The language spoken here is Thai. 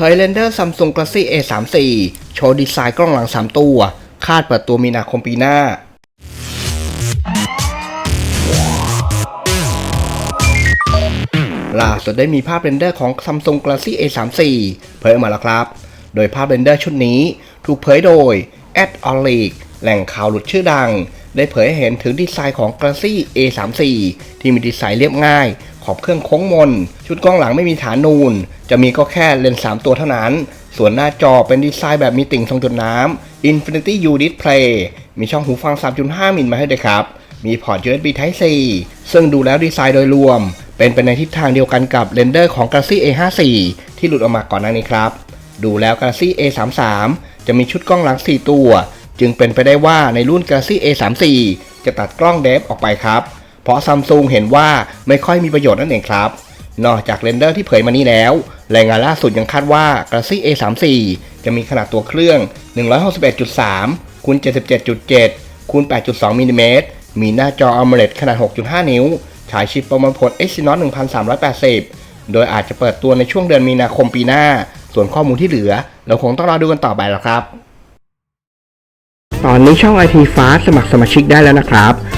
เผยเรนเดอร์ Samsung Galaxy A34 โชว์ดีไซน์กล้องหลัง 3 ตัว คาดเปิดตัวมีนาคมปีหน้า ล่าสุดได้มีภาพเรนเดอร์ของ Samsung Galaxy A34 เผยออกมาแล้วครับ โดยภาพเรนเดอร์ชุดนี้ถูกเผยโดย a d o l i c แหล่งข่าวหลุดชื่อดัง ได้เผยให้เห็นถึงดีไซน์ของ Galaxy A34 ที่มีดีไซน์เรียบง่าย ขอบเครื่องโค้งมน ชุดกล้องหลังไม่มีฐานนูน จะมีก็แค่เลนส์3ตัวเท่านั้น ส่วนหน้าจอเป็นดีไซน์แบบมีติ่งทรงจุดน้ำ Infinity U Display มีช่องหูฟัง 3.5 มิลมาให้ด้วยครับ มีพอร์ต USB Type C ซึ่งดูแล้วดีไซน์โดยรวม เป็นไปในทิศทางเดียวกันกับเรนเดอร์ของ Galaxy A54 ที่หลุดออกมาก่อนหน้านี้ครับ ดูแล้ว Galaxy A33 จะมีชุดกล้องหลัง 4 ตัว จึงเป็นไปได้ว่าในรุ่น Galaxy A34 จะตัดกล้องเดฟออกไปครับ เพราะซัมซุงเห็นว่าไม่ค่อยมีประโยชน์นั่นเองครับ นอกจากเรนเดอร์ที่เผยมานี้แล้ว รายงานล่าสุดยังคาดว่า Galaxy A34 จะมีขนาดตัวเครื่อง 161.3คูณ77.7คูณ8.2มิลลิเมตรมีหน้าจอ AMOLED ขนาด 6.5 นิ้ว ฉายชิปประมวลผล Exynos 1380 โดยอาจจะเปิดตัวในช่วงเดือนมีนาคมปีหน้า ส่วนข้อมูลที่เหลือ เราคงต้องรอดูกันต่อไปแล้วครับ ตอนนี้ช่อง IT Fast สมัครสมาชิกได้แล้วนะครับ